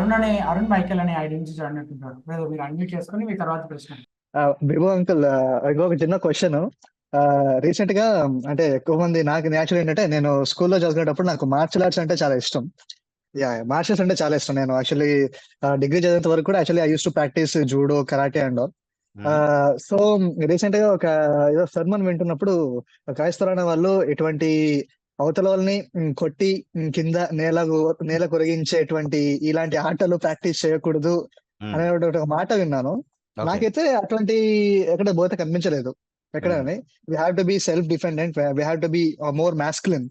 అరుణ్ అనే అరుణ్ మైకేల్ అనే ఐడి నుంచి జాయిన్ అవుతుంటారు లేదా మీరు అన్మ్యూట్ చేసుకొని మీ తర్వాత ప్రశ్న. విభు అంకుల్ ఇంకొక చిన్న క్వశ్చన్ రీసెంట్గా అంటే ఎక్కువ మంది నాకు నేచురల్ ఏంటంటే నేను స్కూల్లో చదువుకునేటప్పుడు నాకు మార్షల్ ఆర్ట్స్ అంటే చాలా ఇష్టం. యా మార్షల్స్ అంటే చాలా ఇష్టం. నేను యాక్చువల్లీ డిగ్రీ చదివేంత వరకు కూడా actually I use to practice judo karate and so రీసెంట్గా ఒక ఏదో సర్మన్ వింటున్నప్పుడు క్రైస్తవులైన వాళ్ళు ఇటువంటి అవతల వాళ్ళని కొట్టి కింద నేల నేల కొరిగించేటువంటి ఇలాంటి ఆటలు ప్రాక్టీస్ చేయకూడదు. అనే ఒక మాట విన్నాను. నాకైతే అటువంటి ఎక్కడ బోధ కనిపించలేదు ఎక్కడని. We have to be self dependent we have to be more masculine.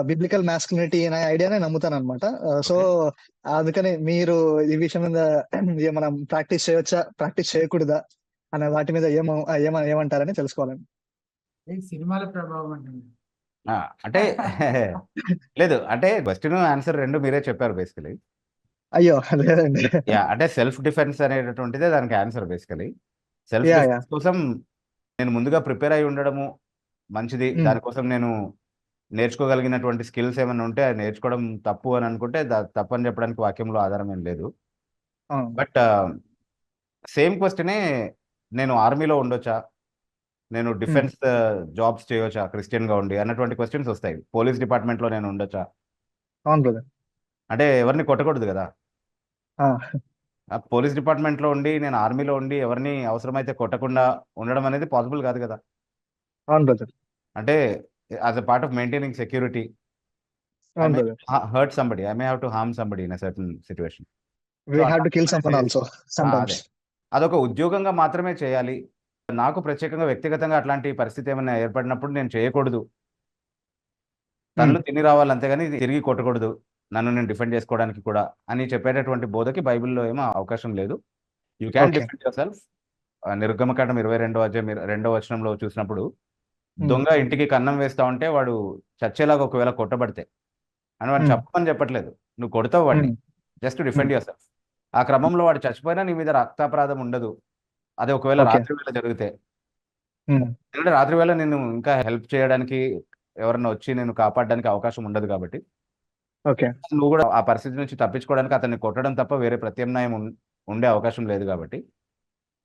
Biblical masculinity అనే ఐడియానే నమ్ముతాను అనమాట సో అందుకని మీరు ఈ విషయం మీద ఏ మనం ప్రాక్టీస్ చేయవచ్చా ప్రాక్టీస్ చేయకూడదా అనే వాటి మీద ఏమో ఏమ ఏమంటారని తెలుసుకోవాలండి. సినిమాల ప్రభావం అంటుంది ఆ, అంటే లేదు అంటే క్వశ్చన్ ఆన్సర్ రెండు మీరే చెప్పారు బేసికలీ అయ్యో లేదండి. యా అంటే సెల్ఫ్ డిఫెన్స్ అనేటటువంటిదే దానికి answer basically self Yeah, defence కోసం నేను ముందుగా ప్రిపేర్ అయి ఉండడము మంచిది. Hmm. దానికోసం నేను నేర్చుకోగలిగినటువంటి స్కిల్స్ ఏమైనా ఉంటే అది నేర్చుకోవడం తప్పు అని అనుకుంటే దా- తప్పు అని చెప్పడానికి వాక్యంలో ఆధారం ఏం లేదు. అవును. బట్ సేమ్ క్వశ్చనే నేను ఆర్మీలో ఉండొచ్చా? నేను డిఫెన్స్ జాబ్స్ చేయొచ్చా? క్రిస్టియన్గా ఉండి అన్నటువంటి క్వశ్చన్స్ వస్తాయి. పోలీస్ డిపార్ట్మెంట్లో నేను ఉండొచ్చా? అవును బ్రదర్. అంటే ఎవరిని కొట్టకూడదు కదా? ఆ. పోలీస్ డిపార్ట్మెంట్లో ఉండి నేను ఆర్మీలో ఉండి ఎవరిని అవసరమైతే కొట్టకుండా ఉండడం అనేది పాసిబుల్ కాదు కదా? అవును బ్రదర్. అంటే as a part of maintaining security hurt somebody I may have to harm somebody in certain situation అదొక ఉద్యోగంగా మాత్రమే చేయాలి. నాకు ప్రత్యేకంగా వ్యక్తిగతంగా అట్లాంటి పరిస్థితి ఏమైనా ఏర్పడినప్పుడు నేను చేయకూడదు. తనలు తిని రావాలి అంతేగాని తిరిగి కొట్టకూడదు. నన్ను నేను డిఫెండ్ చేసుకోవడానికి కూడా అని చెప్పేటటువంటి బోధకి బైబిల్లో ఏమో అవకాశం లేదు. You can. Defend yourself నిర్గమకాండం ఇరవై రెండో అధ్యాయం రెండో వచనంలో చూసినప్పుడు. దొంగ ఇంటికి కన్నం వేస్తా ఉంటే వాడు చచ్చేలాగా ఒకవేళ కొట్టబడితే. అని వాడు. చెప్పమని చెప్పట్లేదు. నువ్వు కొడతావు వాడిని. జస్ట్ డిఫెండ్ యువర్ సెల్ఫ్ ఆ క్రమంలో వాడు చచ్చిపోయినా నీ మీద రక్తాపరాధం ఉండదు. అదే ఒకవేళ Okay. రాత్రి వేళ జరిగితే. ఎందుకంటే రాత్రి వేళ నేను ఇంకా హెల్ప్ చేయడానికి ఎవరన్నా వచ్చి నేను కాపాడడానికి అవకాశం ఉండదు కాబట్టి. ఓకే. నువ్వు కూడా ఆ పరిస్థితి నుంచి తప్పించుకోవడానికి అతన్ని కొట్టడం తప్ప వేరే ప్రత్యామ్నాయం ఉండే అవకాశం లేదు కాబట్టి.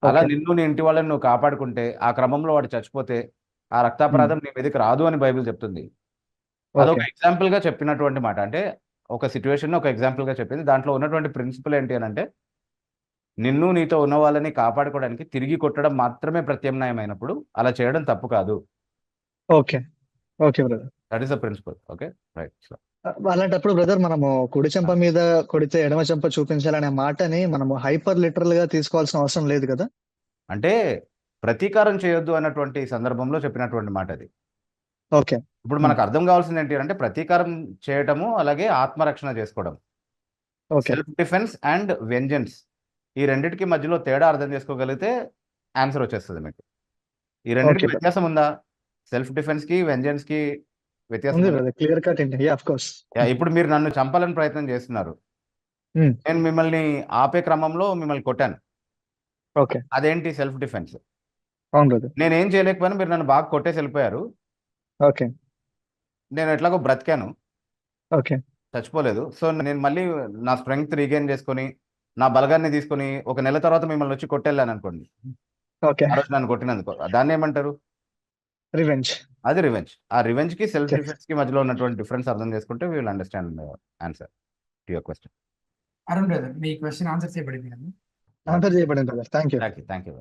అలా. నిన్ను నీ ఇంటి వాళ్ళని నువ్వు కాపాడుకుంటే ఆ క్రమంలో వాడు చచ్చిపోతే ఆ రక్తాపరాధం నీ మీదకి రాదు అని బైబిల్ చెప్తుంది. అదొక ఓకే. ఎగ్జాంపుల్గా చెప్పినటువంటి మాట. అంటే ఒక సిచ్యువేషన్ ఒక ఎగ్జాంపుల్గా చెప్పింది. దాంట్లో ఉన్నటువంటి ప్రిన్సిపల్ ఏంటి అని అంటే నిన్ను నీతో ఉన్న వాళ్ళని కాపాడుకోవడానికి తిరిగి కొట్టడం మాత్రమే ప్రత్యామ్నాయం అయినప్పుడు అలా చేయడం తప్పు కాదు. Okay. Okay brother. That is the principle okay right అలాంటప్పుడు బ్రదర్ మనము కుడి చెంప మీద కొడితే ఎడమ చెంప చూపించాలనే మాటని మనము హైపర్ లిటరల్గా తీసుకోవాల్సిన అవసరం లేదు కదా? అంటే ప్రతీకారం చేయొద్దు అన్నటువంటి సందర్భంలో చెప్పినటువంటి మాట అది. ఓకే. ఇప్పుడు మనకు అర్థం కావాల్సింది ఏంటి అంటే ప్రతీకారం చేయటము అలాగే ఆత్మరక్షణ చేసుకోవడం. Okay. Self defence and vengeance ఈ రెండిటికి మధ్యలో తేడా అర్థం చేసుకోగలిగితే ఆన్సర్ వచ్చేస్తుంది మీకు. ఈ రెండిటికి. వ్యత్యాసం ఉందా? సెల్ఫ్ డిఫెన్స్కి వెంజెన్స్కి వ్యత్యాసం క్లియర్ కట్ ఇప్పుడు మీరు నన్ను చంపాలని ప్రయత్నం చేస్తున్నారు. Hmm. నేను మిమ్మల్ని ఆపే క్రమంలో మిమ్మల్ని కొట్టాను. ఓకే అదేంటి సెల్ఫ్ డిఫెన్స్ నేను ఏం చేయలేకపోయినా మీరు నన్ను బాగా కొట్టేసి వెళ్ళిపోయారు. ఓకే నేను ఎట్లాగో బ్రతికాను. ఓకే చచ్చిపోలేదు. సో నేను మళ్ళీ నా స్ట్రెంగ్త్ రీగైన్ చేసుకొని నా బలగాన్ని తీసుకొని ఒక నెల తర్వాత మిమ్మల్ని వచ్చి కొట్టెళ్ళాను అనుకోండి. నన్ను కొట్టినందుకు. దాన్ని ఏమంటారు? రివెంజ్ అది రివెంజ్ ఆ రివెంజ్కి సెల్ఫ్. డిఫెన్స్కి మధ్యలో ఉన్నటువంటి డిఫరెన్స్ అర్థం చేసుకుంటే will understand answer to your question Arun brother me question answer చేయబడింది ఆన్సర్ చేయబడింది brother thank you thank you thank you